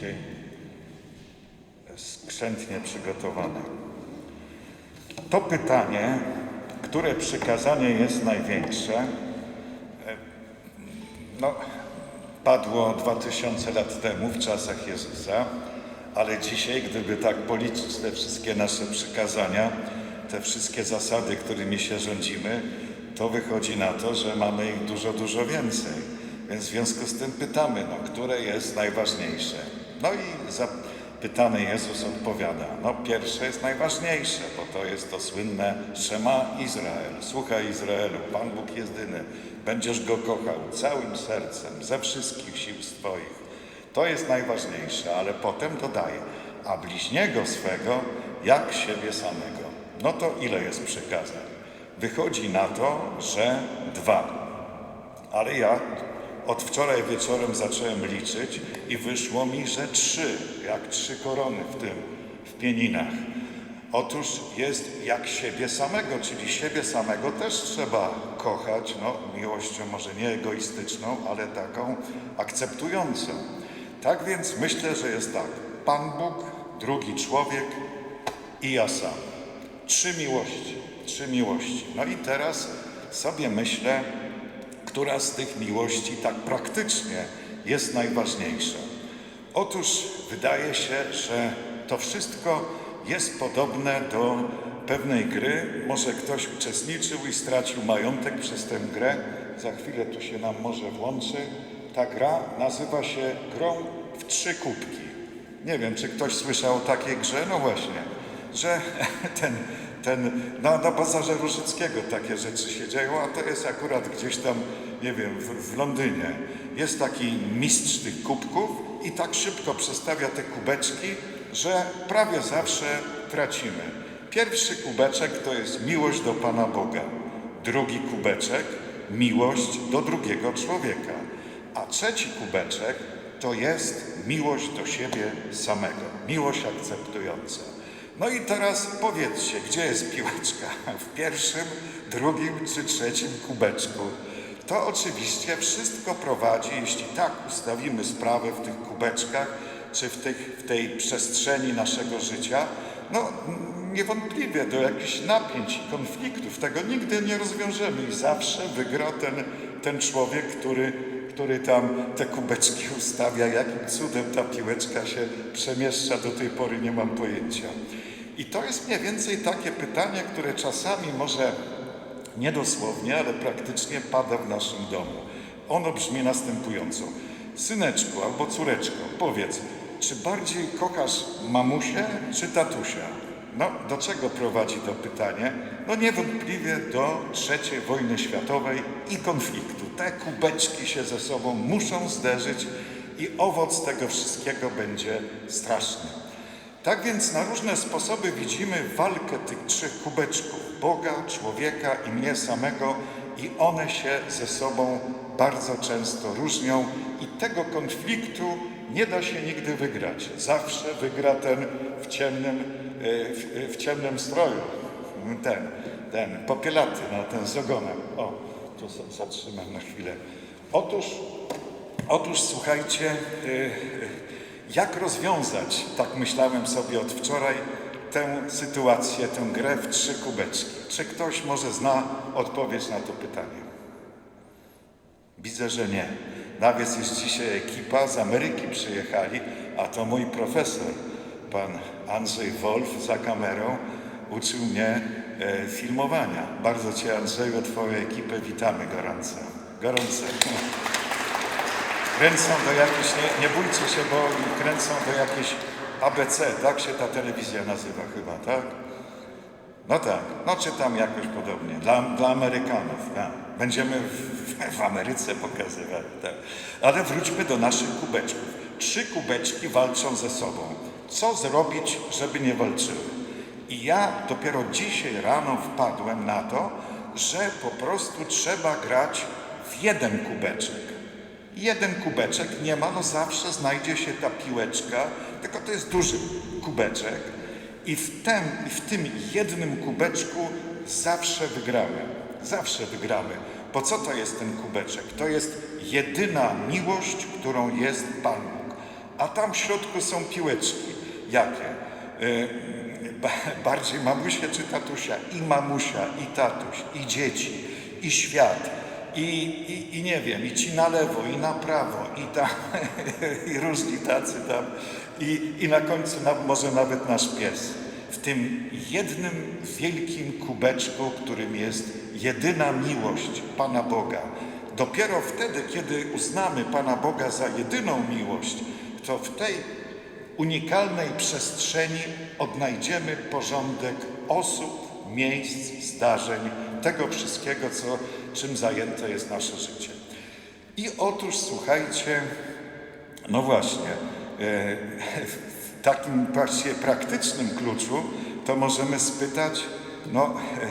dzisiaj skrzętnie przygotowany. To pytanie, które przykazanie jest największe, e, no, padło 2000 lat temu w czasach Jezusa, ale dzisiaj, gdyby tak policzyć te wszystkie nasze przykazania, te wszystkie zasady, którymi się rządzimy, to wychodzi na to, że mamy ich dużo, dużo więcej. Więc w związku z tym pytamy, no, które jest najważniejsze. No i zapytany Jezus odpowiada, no pierwsze jest najważniejsze, bo to jest to słynne Szema Izrael. Słuchaj Izraelu, Pan Bóg jedyny, będziesz Go kochał całym sercem, ze wszystkich sił swoich. To jest najważniejsze, ale potem dodaje, a bliźniego swego jak siebie samego. No to ile jest przykazań? Wychodzi na to, że dwa. Ale ja od wczoraj wieczorem zacząłem liczyć i wyszło mi, że trzy, jak trzy korony w tym, w pieninach. Otóż jest jak siebie samego, czyli siebie samego też trzeba kochać, no miłością może nie egoistyczną, ale taką akceptującą. Tak więc myślę, że jest tak, Pan Bóg, drugi człowiek i ja sam. Trzy miłości, trzy miłości. No i teraz sobie myślę, która z tych miłości tak praktycznie jest najważniejsza. Otóż wydaje się, że to wszystko jest podobne do pewnej gry. Może ktoś uczestniczył i stracił majątek przez tę grę. Za chwilę tu się nam może włączy. Ta gra nazywa się grą w trzy kubki. Nie wiem, czy ktoś słyszał o takiej grze? No właśnie, że ten, ten, na, na bazarze Różyckiego takie rzeczy się dzieją, a to jest akurat gdzieś tam, nie wiem, w, w Londynie. Jest taki mistrz tych kubków i tak szybko przestawia te kubeczki, że prawie zawsze tracimy. Pierwszy kubeczek to jest miłość do Pana Boga. Drugi kubeczek miłość do drugiego człowieka. A trzeci kubeczek to jest miłość do siebie samego, miłość akceptująca. No i teraz powiedzcie, gdzie jest piłeczka? W pierwszym, drugim czy trzecim kubeczku? To oczywiście wszystko prowadzi, jeśli tak ustawimy sprawę w tych kubeczkach, czy w, tych, w tej przestrzeni naszego życia, no niewątpliwie do jakichś napięć i konfliktów. Tego nigdy nie rozwiążemy i zawsze wygra ten, ten człowiek, który, który tam te kubeczki ustawia. Jakim cudem ta piłeczka się przemieszcza, do tej pory nie mam pojęcia. I to jest mniej więcej takie pytanie, które czasami może niedosłownie, ale praktycznie pada w naszym domu. Ono brzmi następująco. Syneczku albo córeczko, powiedz, czy bardziej kochasz mamusię czy tatusia? No, do czego prowadzi to pytanie? No niewątpliwie do III wojny światowej i konfliktu. Te kubeczki się ze sobą muszą zderzyć i owoc tego wszystkiego będzie straszny. Tak więc na różne sposoby widzimy walkę tych trzech kubeczków Boga, człowieka i mnie samego, i one się ze sobą bardzo często różnią, i tego konfliktu nie da się nigdy wygrać. Zawsze wygra ten w ciemnym, e, w, w ciemnym stroju, ten, ten popielaty, no, ten z ogonem. O, tu za- zatrzymam na chwilę. Otóż, otóż słuchajcie, e, e, jak rozwiązać, tak myślałem sobie od wczoraj, tę sytuację, tę grę w trzy kubeczki? Czy ktoś może zna odpowiedź na to pytanie? Widzę, że nie. Nawet jest dzisiaj ekipa z Ameryki przyjechali, a to mój profesor, pan Andrzej Wolf za kamerą, uczył mnie e, filmowania. Bardzo Cię Andrzeju, Twoją ekipę witamy gorąco. Gorąco. Kręcą do jakiejś, nie, nie bójcie się, bo kręcą do jakiejś ABC, tak się ta telewizja nazywa chyba, tak? No tak, no czy tam jakoś podobnie, dla, dla Amerykanów, tak. Będziemy w, w, Ameryce pokazywać, tak. Ale wróćmy do naszych kubeczków. Trzy kubeczki walczą ze sobą. Co zrobić, żeby nie walczyły? I ja dopiero dzisiaj rano wpadłem na to, że po prostu trzeba grać w jeden kubeczek. Jeden kubeczek nie ma, no zawsze znajdzie się ta piłeczka, tylko to jest duży kubeczek i w tym, w tym jednym kubeczku zawsze wygramy. Zawsze wygramy. Po co to jest ten kubeczek? To jest jedyna miłość, którą jest Pan Bóg. a tam w środku są piłeczki. Jakie? Y, ba- Bardziej mamusia czy tatusia? I mamusia, i tatuś, i dzieci, i świat. I, i, I nie wiem, i ci na lewo, i na prawo, i tam, i różni tacy tam. I, i na końcu na, może nawet nasz pies. W tym jednym wielkim kubeczku, którym jest jedyna miłość Pana Boga. Dopiero wtedy, kiedy uznamy Pana Boga za jedyną miłość, to w tej unikalnej przestrzeni odnajdziemy porządek osób, miejsc, zdarzeń, tego wszystkiego, co, czym zajęte jest nasze życie. I otóż słuchajcie, no właśnie, e, w takim właśnie praktycznym kluczu to możemy spytać, no, e,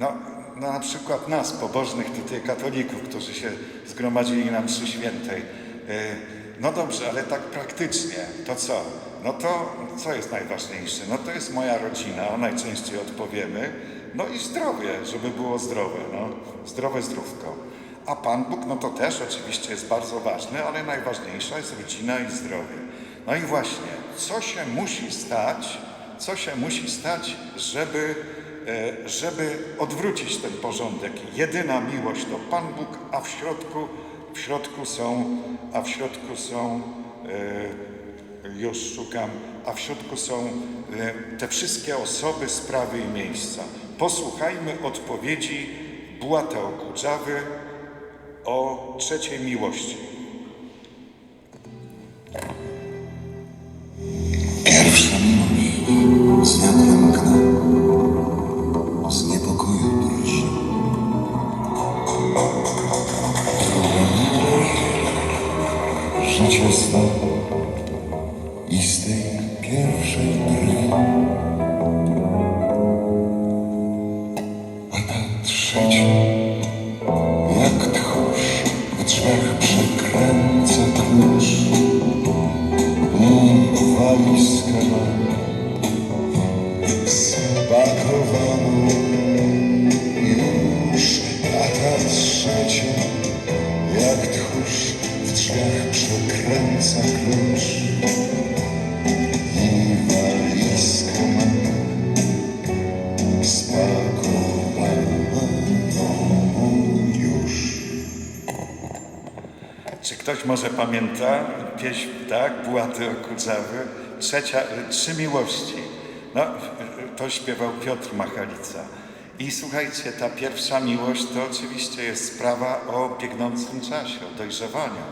no, no na przykład nas, pobożnych tutaj katolików, którzy się zgromadzili na mszy świętej. E, No dobrze, ale tak praktycznie, to co? No to co jest najważniejsze? No to jest moja rodzina, o najczęściej odpowiemy. No i zdrowie, żeby było zdrowe, no. Zdrowe zdrówko. A Pan Bóg, no to też oczywiście jest bardzo ważny, ale najważniejsza jest rodzina i zdrowie. No i właśnie, co się musi stać, co się musi stać, żeby, e, żeby odwrócić ten porządek? Jedyna miłość to Pan Bóg, a w środku, w środku są, a w środku są, e, już szukam, a w środku są e, te wszystkie osoby, sprawy i miejsca. Posłuchajmy odpowiedzi Bułata Okudżawy o trzeciej miłości. Trzecia, jak tchórz w drzwiach przekręca klucz i walizkę ma spakowaną już, a ta trzecia, jak tchórz w drzwiach przekręca klucz może pamięta pieśń, tak, Bułaty Okudżawy, trzecia, Trzy Miłości. No, to śpiewał Piotr Machalica. I słuchajcie, ta pierwsza miłość to oczywiście jest sprawa o biegnącym czasie, o dojrzewaniu.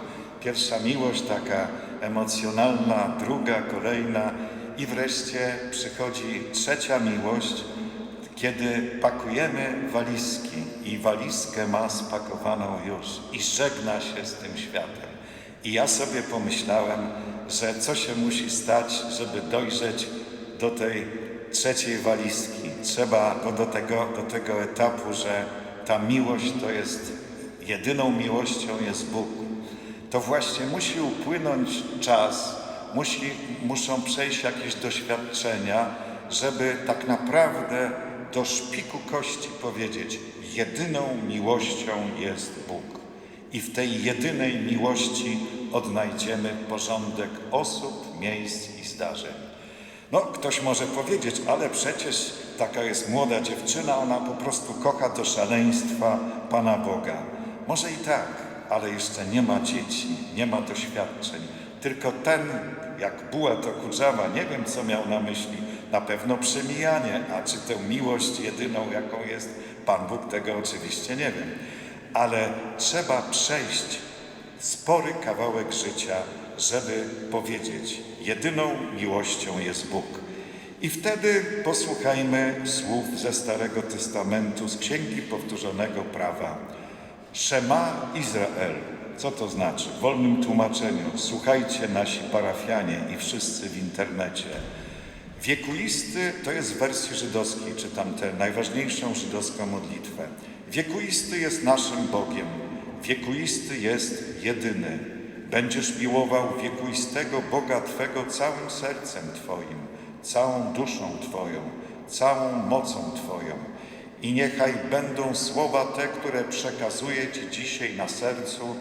Pierwsza miłość taka emocjonalna, druga, kolejna i wreszcie przychodzi trzecia miłość, kiedy pakujemy walizki i walizkę ma spakowaną już i żegna się z tym światem. I ja sobie pomyślałem, że co się musi stać, żeby dojrzeć do tej trzeciej walizki. Trzeba do tego, do tego etapu, że ta miłość to jest, jedyną miłością jest Bóg. To właśnie musi upłynąć czas, musi, muszą przejść jakieś doświadczenia, żeby tak naprawdę do szpiku kości powiedzieć, jedyną miłością jest Bóg. I w tej jedynej miłości odnajdziemy porządek osób, miejsc i zdarzeń. No, ktoś może powiedzieć, ale przecież taka jest młoda dziewczyna, ona po prostu kocha do szaleństwa Pana Boga. Może i tak, ale jeszcze nie ma dzieci, nie ma doświadczeń. Tylko ten, jak była to Kudżawa, nie wiem co miał na myśli, na pewno przemijanie, a czy tę miłość jedyną, jaką jest Pan Bóg, tego oczywiście nie wiem. Ale trzeba przejść spory kawałek życia, żeby powiedzieć, jedyną miłością jest Bóg. I wtedy posłuchajmy słów ze Starego Testamentu, z Księgi Powtórzonego Prawa. Szema Izrael. Co to znaczy? W wolnym tłumaczeniu. Słuchajcie nasi parafianie i wszyscy w internecie. Wiekuisty to jest w wersji żydowskiej, czytam tę najważniejszą żydowską modlitwę. Wiekuisty jest naszym Bogiem. Wiekuisty jest jedyny. Będziesz miłował wiekuistego Boga Twego całym sercem Twoim, całą duszą Twoją, całą mocą Twoją. I niechaj będą słowa te, które przekazuję Ci dzisiaj na sercu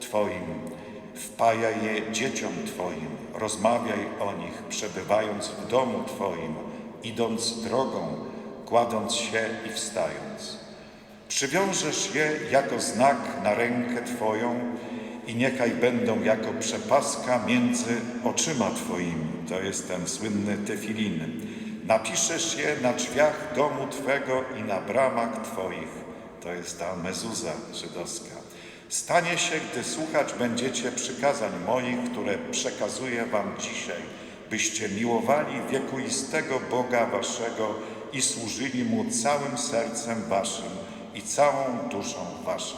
Twoim. Wpajaj je dzieciom Twoim, rozmawiaj o nich, przebywając w domu Twoim, idąc drogą, kładąc się i wstając. Przywiążesz je jako znak na rękę Twoją i niechaj będą jako przepaska między oczyma Twoimi. To jest ten słynny tefilin. Napiszesz je na drzwiach domu Twego i na bramach Twoich. To jest ta mezuza żydowska. Stanie się, gdy słuchać będziecie przykazań moich, które przekazuję wam dzisiaj, byście miłowali wiekuistego Boga waszego i służyli Mu całym sercem waszym i całą duszą waszą.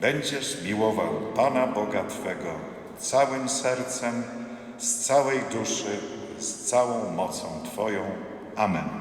Będziesz miłował Pana Boga Twego całym sercem, z całej duszy, z całą mocą Twoją. Amen.